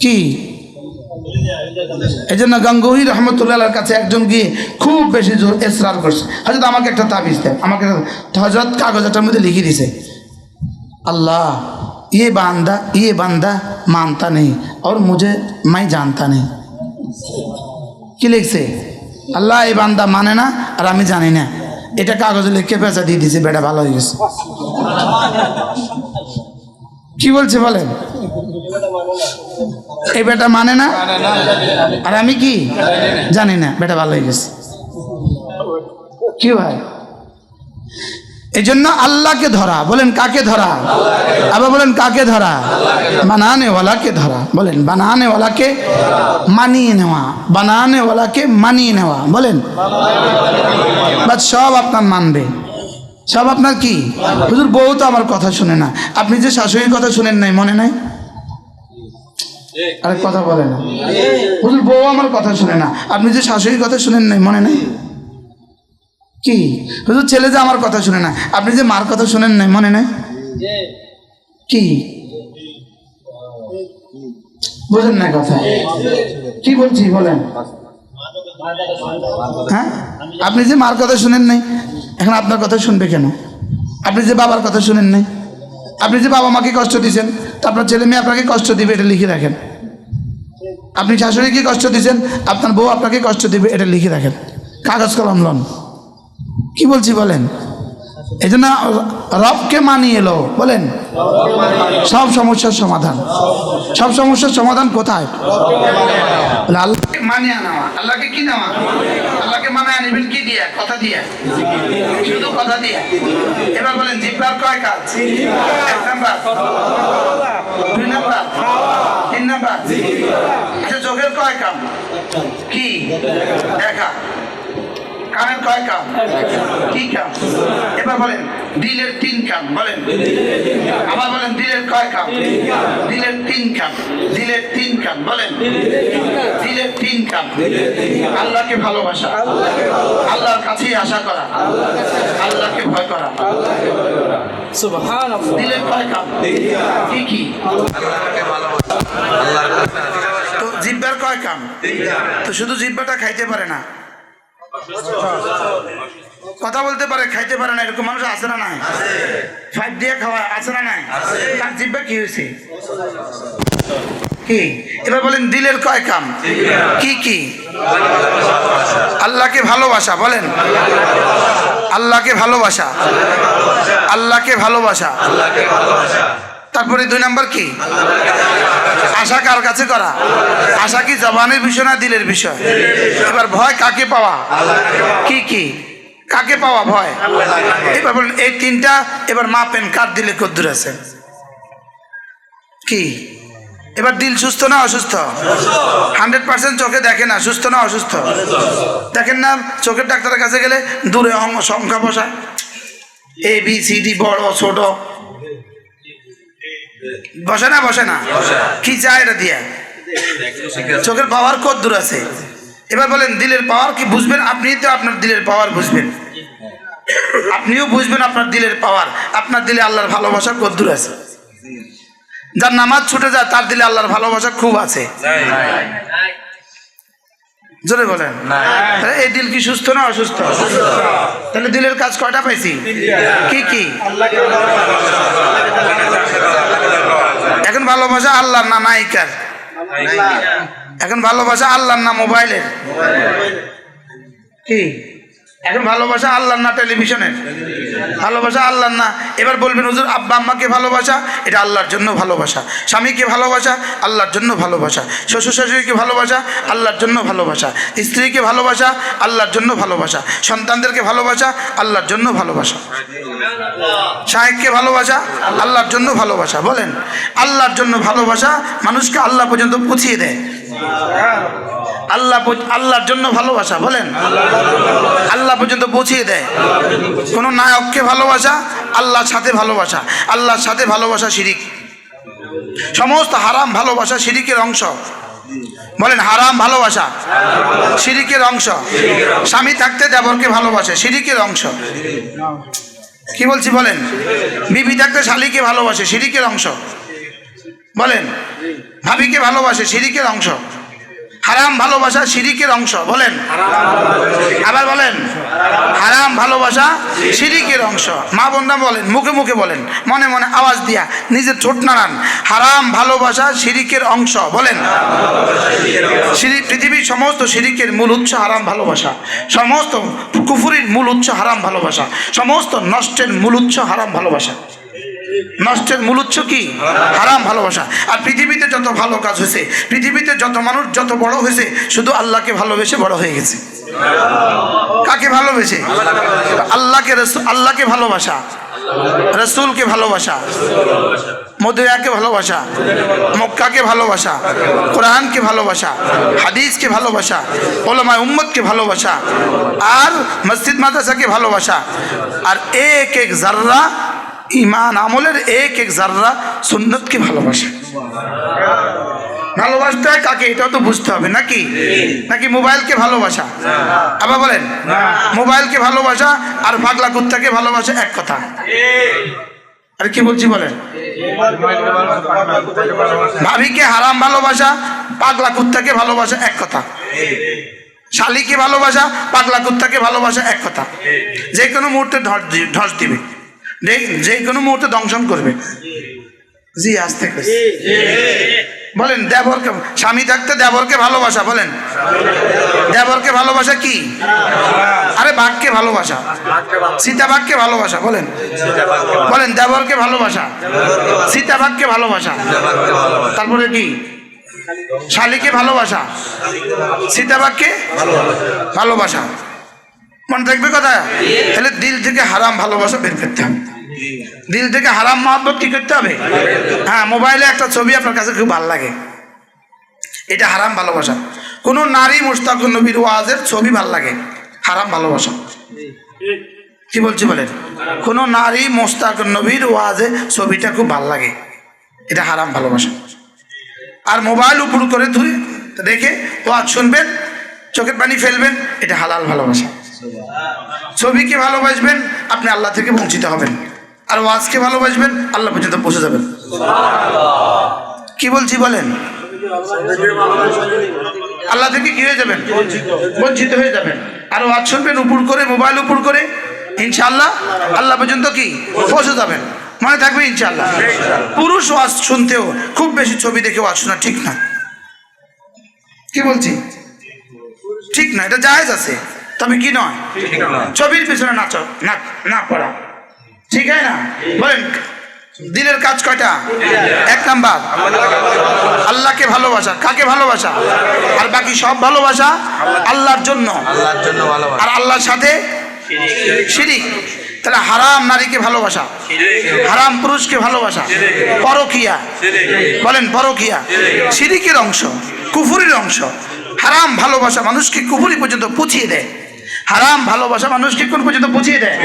কি এই জন্য গঙ্গোহী রহমতুল্লাহর কাছে একজন গিয়ে খুব বেশি জোর এসরার করছে হজরত আমাকে একটা তাবিজ দেন আমাকে হজরত কাগজটার মধ্যে লিখে দিছে अल्लाह ये बांदा ये बंदा मानता नहीं और मुझे मैं जानता नहीं কি লিখছে আল্লাহ এই বান্দা মানে না আর আমি জানি না এটা কাগজে লিখে পেঁচা দিয়ে দিছে বেটা ভালো হয়ে গেছে কি বলছে বলেন? এই বেটা মানে না? আর আমি কি? জানি না, বেটা ভালো হয়ে গেছে। কি ভাই? এই জন্য আল্লাহকে ধরা, বলেন কাকে ধরা? আবার বলেন কাকে ধরা? বানানেওয়ালাকে ধরা, বলেন বানানেওয়ালাকে মানিয়ে নেওয়া বানানেওয়ালাকে মানিয়ে নেওয়া, বলেন। বাট সব আপনার মানবে। সব আপনার কি? হুজুর, বউ তো আমার কথা শুনে না। আপনি যে শাশুড়ির কথা শুনেন নাই, মনে নাই? আরে কথা বলে না হুজুর, বউ আমার কথা শুনে না। আপনি যে শাশুড়ির কথা শুনেন নাই, মনে নাই? কি? হুজুর, ছেলে যে আমার কথা শুনে না। আপনি যে মার কথা শুনেন নাই, মনে নাই? কি? বুঝেন না কথা। কি বলছি, বলেন? হ্যাঁ? আপনি যে মার কথা শুনেন নাই, এখন আপনার কথা শুনবে কেন? আপনি যে বাবার কথা শুনেন নাই, আপনি যে বাবা মাকে কষ্ট দিয়েছেন, তা আপনার ছেলে মেয়ে আপনাকে কষ্ট দিবে এটা লিখে রাখেন। আপনি শাশুড়িকে কষ্ট দিয়েছেন, আপনার বউ আপনাকে কষ্ট দিবে এটা লিখে রাখেন। কাগজ কলম লন। কি বলছি বলেন? এই জন্য রবকে মানিয়ে এলো বলেন? সব সমস্যার সমাধান। সব সমস্যার সমাধান কোথায়? বলে আল্লাহকে মানিয়ে নেওয়া। আল্লাহকে কি নেওয়া? আল্লাহকে মানায় নেবেন কি দিয়া? কথা দিয়ে। শুধু কথা দিয়া। এবার বলেন, জিব্বার কয় কাজ? এক নাম্বার। দুই নাম্বার। তিন নাম্বার। আচ্ছা চোখের কয় কাম কি? দেখা কানের কয় কাম? কি কাম? এবার বলেন দিলের তিন কাম বলেন। আবার বলেন দিলের কয় কাম? দিলের তিন কাম। দিলের তিন কাম বলেন। দিলের তিন কাম। আল্লাহকে ভালোবাসা। আল্লাহর কাছেই আশা করা। আল্লাহকে ভয় করা। দিলের কয় কাম? কি কি? তো জিব্বার কয় কাম। তো শুধু জিব্বাটা খাইতে পারে না। কথা বলতে পারে খাইতে পারে না এরকম মানুষ আছে না নাই? ফাইভ দিয়ে খাওয়া আছে না নাই? তার জিব্বা কি হয়েছে? কি? এবার বলেন দিলের কয় কাম? কি কি? আল্লাহকে ভালোবাসা বলেন। আল্লাহকে ভালোবাসা। আল্লাহকে ভালোবাসা। তারপরে দুই নাম্বার কি? আশা কার কাছে করা? আশা কি জবানের বিষয় না দিলের বিষয়? এবার ভয় কাকে পাওয়া? কি কি? কাকে পাওয়া ভয়? এবার বলেন, এই তিনটা, এবার মাপেন কার দিলে কদ্দুর আছে। কি? এবার দিল সুস্থ না অসুস্থ? হান্ড্রেড পার্সেন্ট চোখে দেখে না, সুস্থ না অসুস্থ? দেখেন না, চোখের ডাক্তারের কাছে গেলে দূরে সংখ্যা বসা। এ বি সি ডি বড়, ছোট। বসে না বসে না। কি চায় এটা দিয়া? চোখের পাওয়ার কত দূর আছে? এবার বলেন, দিলের পাওয়ার কি বুঝবেন? আপনি তো আপনার দিলের পাওয়ার বুঝবেন। আপনিও বুঝবেন আপনার দিলের পাওয়ার আপনার দিলে আল্লাহর ভালোবাসা কত দূর আছে? যার নামাজ ছুটে যায়, তার দিলে আল্লাহর ভালোবাসা খুব আছে। জোরে বলেন। এই দিল কি সুস্থ না অসুস্থ? তাহলে দিলের কাজ কয়টা পাইছি? কি কি? ভালোবাসা আল্লাহর না নায়িকার? এখন ভালোবাসা আল্লাহর না মোবাইলের। কি? এখন ভালোবাসা আল্লাহর না টেলিভিশনের? ভালোবাসা আল্লাহর না? এবার বলবেন, হুজুর, আব্বা আম্মাকে ভালোবাসা, এটা আল্লাহর জন্য ভালোবাসা। স্বামীকে ভালোবাসা, আল্লাহর জন্য ভালোবাসা। শ্বশুর শাশুড়িকে ভালোবাসা, আল্লাহর জন্য ভালোবাসা। স্ত্রীকে ভালোবাসা, আল্লাহর জন্য ভালোবাসা। সন্তানদেরকে ভালোবাসা, আল্লাহর জন্য ভালোবাসা। শাহেককে ভালোবাসা, আল্লাহর জন্য ভালোবাসা। বলেন, আল্লাহর জন্য ভালোবাসা মানুষকে আল্লাহ পর্যন্ত পৌঁছিয়ে দেয়। আল্লাহ আল্লাহর জন্য ভালোবাসা, বলেন। আল্লাহ পর্যন্ত পৌঁছিয়ে দেয়। কোনো নায়ককে ভালোবাসা, আল্লাহর সাথে ভালোবাসা। আল্লাহর সাথে ভালোবাসা শিরিক। সমস্ত হারাম ভালোবাসা শিরিকের অংশ। বলেন, হারাম ভালোবাসা শিরিকের অংশ। স্বামী থাকতে দেবরকে ভালোবাসে, শিরিকের অংশ। কি বলছি, বলেন? বিবি থাকতে শালিকে ভালোবাসে, শিরিকের অংশ। বলেন। ভাবিকে ভালোবাসে শিরিকের অংশ। হারাম ভালোবাসা শিরিকের অংশ। বলেন। আবার বলেন। হারাম ভালোবাসা শিরিকের অংশ। মা বোনরা বলেন, মুখে মুখে বলেন, মনে মনে আওয়াজ দিয়া, নিজের ঠোঁট নাড়ান। হারাম ভালোবাসা শিরিকের অংশ। বলেন। শিরিক পৃথিবীর সমস্ত শিরিকের মূল উৎস হারাম ভালোবাসা। সমস্ত কুফুরির মূল উৎস হারাম ভালোবাসা। সমস্ত নষ্টের মূল উৎস হারাম ভালোবাসা। নষ্টের মূল উৎস কি? হারাম ভালোবাসা। আর পৃথিবীতে যত ভালো কাজ হয়েছে, পৃথিবীতে যত মানুষ যত বড় হয়েছে, শুধু আল্লাহকে ভালোবেসে বড় হয়ে গেছে। কাকে ভালোবেসে? আল্লাহকে আল্লাহকে ভালোবাসা। রসুলকে ভালোবাসা। মদিরাকে ভালোবাসা। মক্কাকে ভালোবাসা। কোরআনকে ভালোবাসা। হাদিসকে ভালোবাসা। ওলামায় উম্মতকে ভালোবাসা। আর মসজিদ মাদ্রাসাকে ভালোবাসা। আর এক এক জাররা ইমান আমলের এক এক জাররা সুন্নতকে ভালোবাসা। ভালোবাসতে হয় কাকে? এটাও তো বুঝতে হবে, নাকি? নাকি মোবাইলকে ভালোবাসা? আবার বলেন, মোবাইলকে ভালোবাসা আর পাগলা কুত্তাকে ভালোবাসা এক কথা। আর কি বলছি বলেন? ভাবিকে হারাম ভালোবাসা, পাগলা কুত্তাকে ভালোবাসা এক কথা। শালিকে ভালোবাসা, পাগলা কুত্তাকে ভালোবাসা এক কথা। যে কোনো মুহূর্তে ধস দিবে। যে- যে কোনো মুহূর্তে দংশন করবে। জি আসতে বলেন দেবরকে স্বামী থাকতে দেবরকে ভালোবাসা বলেন। দেবরকে ভালোবাসা কি? আরে বাঘকে ভালোবাসা। সীতা বাঘকে ভালোবাসা বলেন। বলেন দেবরকে ভালোবাসা। সীতা বাঘকে ভালোবাসা। তারপরে কি? শালিকে ভালোবাসা। সীতাবাগকে ভালোবাসা। মনে থাকবে কথা? তাহলে দিল থেকে হারাম ভালোবাসা বের করতে হবে। দিল থেকে হারাম মহাব্বত কি করতে হবে? হ্যাঁ মোবাইলে একটা ছবি আপনার কাছে খুব ভালো লাগে। এটা হারাম ভালোবাসা। কোনো নারী মুস্তাকুর নবীর ওয়াজের ছবি ভালো লাগে। হারাম ভালোবাসা। কি বলছি বলেন? কোনো নারী মোস্তাকুর নবীর ওয়াজে ছবিটা খুব ভালো লাগে। এটা হারাম ভালোবাসা। আর মোবাইল উপর করে ধুয়ে রেখে ওয়াজ শুনবেন, চোখের পানি ফেলবেন, এটা হালাল ভালোবাসা। ছবিকে ভালোবাসবেন, আপনি আল্লাহ থেকে বঞ্চিত হবেন। আর ওয়াজকে ভালোবাসবেন, আল্লাহ পর্যন্ত পৌঁছে যাবেন। কি বলছি বলেন? আল্লাহ থেকে কি হয়ে যাবেন? বঞ্চিত হয়ে যাবেন। আর ওয়াজ শুনবেন উপর করে, মোবাইল উপর করে ইনশাল্লাহ আল্লাহ পর্যন্ত কি? পৌঁছে যাবেন। মনে থাকবে ইনশাল্লাহ পুরুষ ওয়াজ শুনতেও খুব বেশি ছবি দেখে ওয়াজ শোনা ঠিক না। কি বলছি? ঠিক না, এটা জায়েজ আছে। তবে কি নয়? ছবির পিছনে নাচ না না পড়া। ঠিক আছে না? বলেন দিনের কাজ কয়টা? এক নাম্বার আল্লাহকে ভালোবাসা। কাকে ভালোবাসা? আর বাকি সব ভালোবাসা আল্লাহর জন্য। আর আল্লাহর সাথে শিরিক। তাহলে হারাম নারীকে ভালোবাসা হারাম পুরুষকে ভালোবাসা পরকিয়া। বলেন পরকিয়া। শিরিকের অংশ কুফুরির অংশ। হারাম ভালোবাসা মানুষকে কুফুরি পর্যন্ত পুছিয়ে দেয়। হারাম ভালোবাসা মানুষকে কোন পর্যন্ত পুছিয়ে দেয়?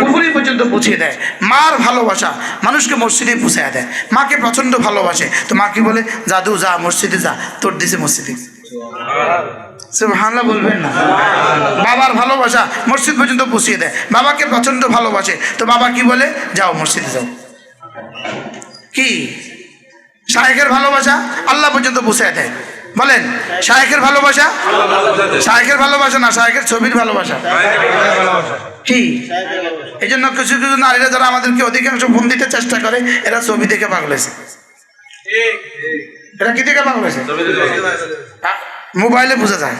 কুফুরি পর্যন্ত পুছিয়ে দেয়। মার ভালোবাসা মানুষকে মসজিদে পুষায় দেয়। মাকে প্রচণ্ড ভালোবাসে। তো মা কি বলে? জাদু যা, মসজিদে যা, তোর দিছে মসজিদে। সুবহানাল্লাহ বলবেন না। বাবার ভালোবাসা মসজিদ পর্যন্ত পুষিয়ে দেয়। বাবাকে প্রচণ্ড ভালোবাসে। তো বাবা কি বলে? যাও, মসজিদে যাও। কি? শায়েখের ভালোবাসা আল্লাহ পর্যন্ত পুষিয়ে দেয়। বলেন, শায়েখের ভালোবাসা? শায়েখের ভালোবাসা না, শায়েখের ছবির ভালোবাসা? কি? এই জন্য কিছু কিছু নারীরা যারা আমাদেরকে অধিকাংশ ফোন দিতে চেষ্টা করে, এরা ছবি দেখে পাগল হয়েছে। এরা কি দেখে পাগল হয়েছে? মোবাইলে বোঝা যায়।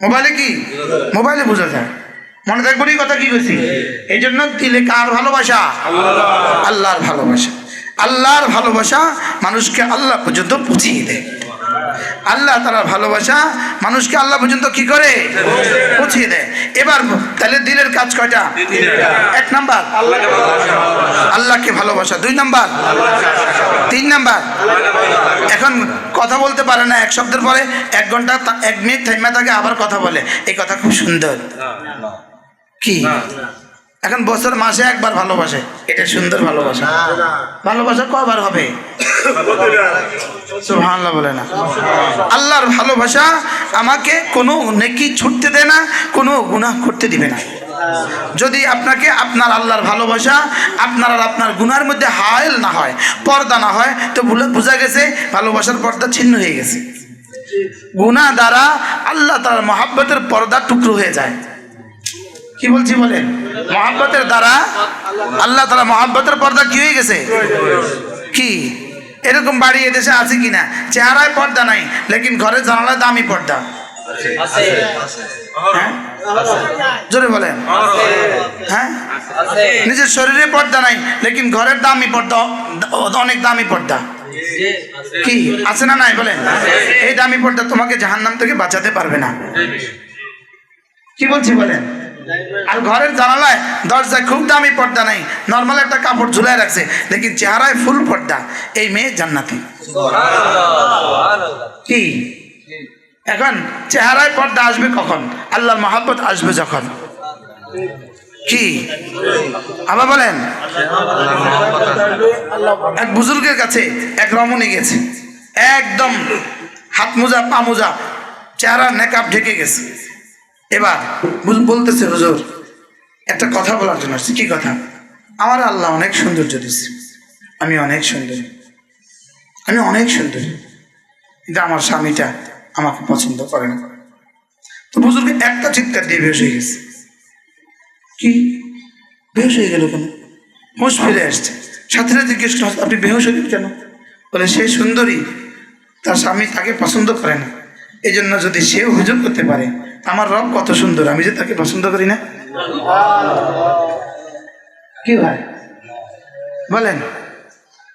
মোবাইলে কি? মোবাইলে বোঝা যায়। মনে থাকব কথা কি করছি এই জন্য দিলে কার ভালোবাসা? আল্লাহর ভালোবাসা। আল্লাহর ভালোবাসা মানুষকে আল্লাহ পর্যন্ত পৌঁছিয়ে দেয়। আল্লাহ তারা ভালোবাসা মানুষকে আল্লাহ পর্যন্ত কি করে? পৌঁছিয়ে দেয়। এবার তাহলে দিলের কাজ কয়টা? এক নাম্বার। আল্লাহকে ভালোবাসা। দুই নাম্বার। তিন নাম্বার। এখন কথা বলতে পারে না, এক শব্দের পরে এক ঘণ্টা এক মিনিট থেমে থাকে, আবার কথা বলে। এই কথা খুব সুন্দর। কি? এখন বছর মাসে একবার ভালোবাসে। এটা সুন্দর ভালোবাসা। ভালোবাসা কবার হবে? আল্লাহর ভালোবাসা আমাকে কোনো নেকি ছুটতে দেয় না, কোনো গুনাহ করতে দিবে না। যদি আপনাকে আপনার আল্লাহর ভালোবাসা আপনার আর আপনার গুনার মধ্যে হায়ল না হয়, পর্দা না হয়, তো বোঝা গেছে, ভালোবাসার পর্দা ছিন্ন হয়ে গেছে। গুনাহ দ্বারা আল্লাহ তার মহাব্বতের পর্দা টুকরো হয়ে যায়। কি বলছি বলেন? মহাব্বতের দ্বারা আল্লাহ তালা মহাব্বতের পর্দা কি হয়ে গেছে? কি? এরকম বাড়ি এদেশে আছে কিনা? চেহারায় পর্দা নাই লেকিন ঘরের জানালায় দামি পর্দা। হ্যাঁ? জোরে বলেন। হ্যাঁ? নিজের শরীরে পর্দা নাই লেকিন ঘরের দামি পর্দা অনেক দামি পর্দা। কি? আছে না নাই? বলেন। এই দামি পর্দা তোমাকে জাহান্নাম থেকে বাঁচাতে পারবে না। কি বলছি বলেন? আর ঘরের জানালায় দরজায় খুব দামি পর্দা নাই। নর্মাল একটা কাপড় ঝুলাই রাখছে। লেকিন চেহারায় ফুল পর্দা। এই মেয়ে জান্নাতি। কি? এখন চেহারায় পর্দা আসবে কখন? আল্লাহর মহাব্বত আসবে যখন। কি? আবার বলেন। এক বুজুর্গের কাছে এক রমণী গেছে। একদম হাত মোজা পা মোজা চেহারা নেকাপ ঢেকে গেছে। এবার বলতেছে, হুজুর, একটা কথা বলার জন্য আসছি। কি কথা? আমার আল্লাহ অনেক সৌন্দর্য দিচ্ছে আমি অনেক সুন্দরী। আমি অনেক সুন্দরী। কিন্তু আমার স্বামীটা আমাকে পছন্দ করে না। তো বুজুর্গ একটা চিৎকার দিয়ে বেশ হয়ে গেছে। কি? বেহস হয়ে গেল কেন? হুঁশ ফিরে আসছে। সাথীরা জিজ্ঞেস করল, আপনি বেহস হলেন কেন? বলে, সে সুন্দরী। তার স্বামী তাকে পছন্দ করে না। এই জন্য যদি সেও হুজুর করতে পারে আমার রব কত সুন্দর, আমি যে তাকে পছন্দ করি না। কি ভাই? বলেন।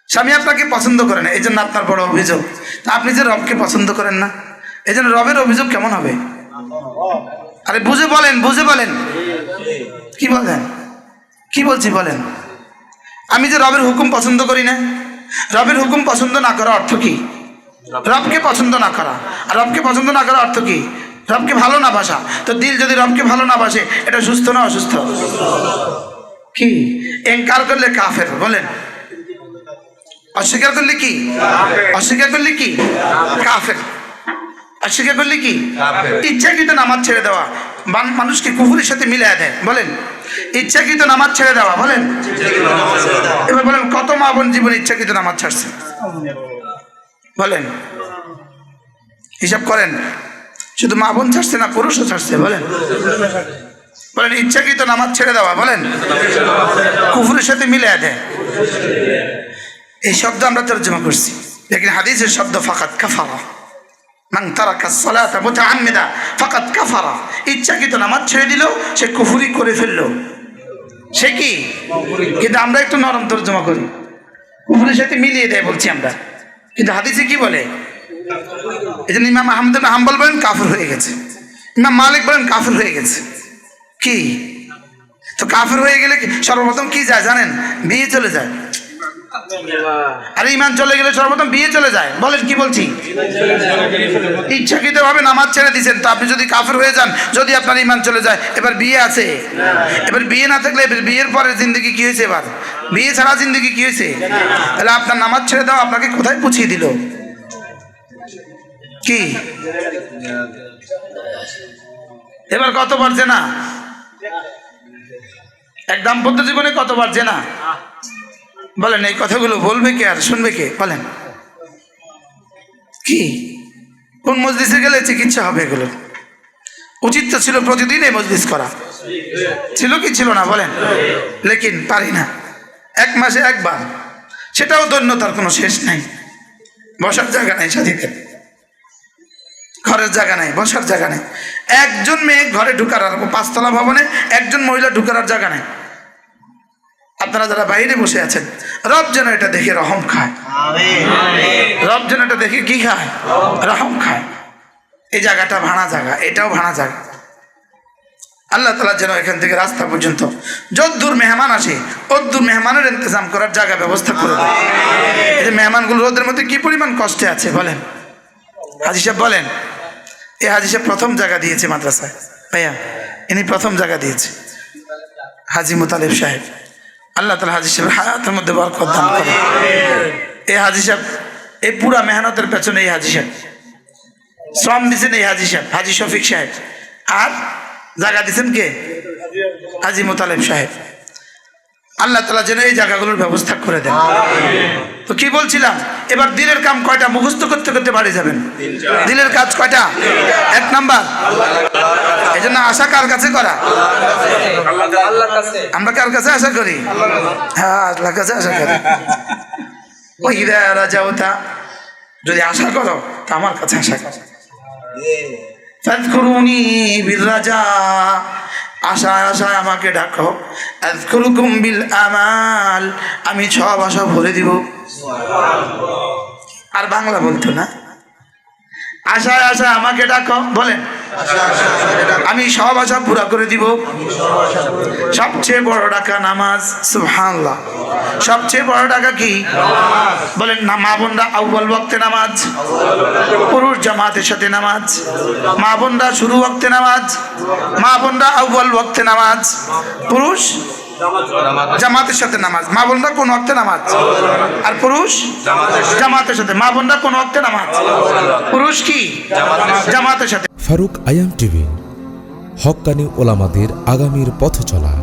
স্বামী আপনাকে পছন্দ করে না এই জন্য আপনার বড় অভিযোগ। তা আপনি যে রবকে পছন্দ করেন না এই জন্য রবের অভিযোগ কেমন হবে? আরে বুঝে বলেন বুঝে বলেন। কি বলেন? কি বলছি বলেন? আমি যে রবের হুকুম পছন্দ করি না, রবের হুকুম পছন্দ না করা অর্থ কি? রবকে পছন্দ না করা। আর রবকে পছন্দ না করা অর্থ কি? রবকে ভালো না বাসা। তো দিল যদি রবকে ভালো না বাসে, এটা সুস্থ না অসুস্থ? কি? এনকার করলে কাফের, বলেন। অস্বীকার করলে কি? অস্বীকার করলে কি? কাফের। অস্বীকার করলে কি? ইচ্ছাকৃত নামাজ ছেড়ে দেওয়া। মানুষকে কুকুরের সাথে মিলিয়ে দেয়, বলেন। ইচ্ছাকৃত নামাজ ছেড়ে দেওয়া, বলেন। এবার বলেন, কত মা বোন জীবনে ইচ্ছাকৃত নামাজ ছাড়ছে? বলেন। হিসাব করেন। শুধু মা বোন ছাড়ছে না পুরুষও ছাড়ছে, বলেন। বলেন, ইচ্ছাকৃত নামাজ ছেড়ে দেওয়া, বলেন। কুফুরের সাথে মিলে দেয়। এই শব্দ আমরা তর্জমা করছি। লেকিন হাদিসের শব্দ, ফাকাত কাফারা। ইচ্ছাকৃত নামাজ ছেড়ে দিল, সে কুফরি করে ফেলল। সে কি? কিন্তু আমরা একটু নরম করি। কুফরের সাথে মিলিয়ে দেয় বলছি আমরা। কিন্তু হাদিসে কি বলে? এই জন্য ইমাম আহমদ হাম্বল বলেন কাফর হয়ে গেছে। ইমাম মালিক বলেন কাফর হয়ে গেছে। কি? তো কাফের হয়ে গেলে সর্বপ্রথম কি যায় জানেন? বিয়ে চলে যায়। আর ইমান চলে গেলে সর্বপ্রথম বিয়ে চলে যায়। বলেন কি বলছি? ইচ্ছাকৃত ভাবে নামাজ ছেড়ে দিয়েছেন। তো আপনি যদি কাফের হয়ে যান, যদি আপনার ইমান চলে যায়, এবার বিয়ে আছে। এবার বিয়ে না থাকলে বিয়ের পরে জিন্দগি কি হয়েছে এবার? বিয়ে ছাড়া জিন্দগি কি হয়েছে? তাহলে আপনার নামাজ ছেড়ে দাও আপনাকে কোথায় পুছিয়ে দিল? কি? এবার কতবার জেনা এক দাম্পত্য জীবনে কতবার জেনা বলেন, এই কথাগুলো বলবে কে আর শুনবে কে? বলেন। কি? কোন মসজিদে গেলে চিকিৎসা হবে এগুলো? উচিত তো ছিল প্রতিদিন এই মসজিদ করা। ছিল কি ছিল না? বলেন। লেকিন পারি না। এক মাসে একবার। সেটাও ধন্যতার কোনো শেষ নাই। বসার জায়গা নাই সাথীদের। ঘরের জায়গা নেই, বসার জায়গা নেই। একজন মেয়ে ঘরে ঢুকার আর পাঁচতলা ভবনে একজন মহিলা ঢুকার আর জায়গা নেই। আপনারা যারা বাইরে বসে আছেন, রব যেন এটা দেখে রহম খায়। রব যেন এটা দেখে কি খায়, রহম খায়। এই জায়গাটা ভাড়া জায়গা, এটাও ভাড়া জায়গা। আল্লাহ তালা যেন এখান থেকে রাস্তা পর্যন্ত যদ্দূর মেহমান আসে, অদ্দূর মেহমানের ইন্তজাম করার জায়গা ব্যবস্থা করে দেয়। মেহমানগুলো রোদের মধ্যে কি পরিমাণ কষ্টে আছে বলেন? হাজি সাহেব বলেন এই হাজি সাহেব প্রথম জায়গা দিয়েছে মাদ্রাসায়। ভাইয়া ইনি প্রথম জায়গা দিয়েছে। হাজি মুতালিব সাহেব। আল্লাহ তালা হাজি সাহেব হায়াতের মধ্যে বরকত দান করে এই হাজি সাহেব এই পুরা মেহনতের পেছনে এই হাজি সাহেব। শ্রম দিয়েছেন এই হাজি সাহেব হাজি শফিক সাহেব। আর জায়গা দিচ্ছেন কে? হাজি মোতালেব সাহেব। আল্লাহ তালা যেন এই জায়গাগুলোর ব্যবস্থা করে দেন। তো কি বলছিলাম? এবার দিলের কাম কয়টা? মুখস্থ করতে করতে বাড়ি যাবেন। দিলের কাজ কয়টা? এক নাম্বার? এই জন্য আশা কার কাছে করা? আমরা কার কাছে আশা করি? হ্যাঁ আল্লাহর কাছে আশা করি। ওই রাজা তা যদি আশা করো তা আমার কাছে আশা করো। ফাজকুরুনি বিল রাজা আশায় আশায় আমাকে ডাকো। আজকুরুকুম বিল আমাল। আমি সব আশা ভরে দিব। আর বাংলা বলতো না? আশায় আশায় আমাকে ডাকো বলেন। আমি সব আশা পুরা করে দিব। সবচেয়ে বড় ডাকা নামাজ সুবহানাল্লাহ। সবচেয়ে বড় ডাকা কি? বলেন না মা বোনরা আউ্বাল ওয়াক্তে নামাজ পুরুষ জামাতের সাথে নামাজ মা বোনরা শুরু ওয়াক্তে নামাজ মা বোনরা আউ্বাল ওয়াক্তে নামাজ পুরুষ জামাতের সাথে। নামাজ। মা বোনরা কোন অর্থে নামাজ? আর পুরুষ? জামাতের সাথে। মা বোনরা কোন অর্থে নামাজ? পুরুষ কি? জামাতের সাথে। ফারুক আয়াম টিভি হকানি ওলামাদের আগামীর পথ চলা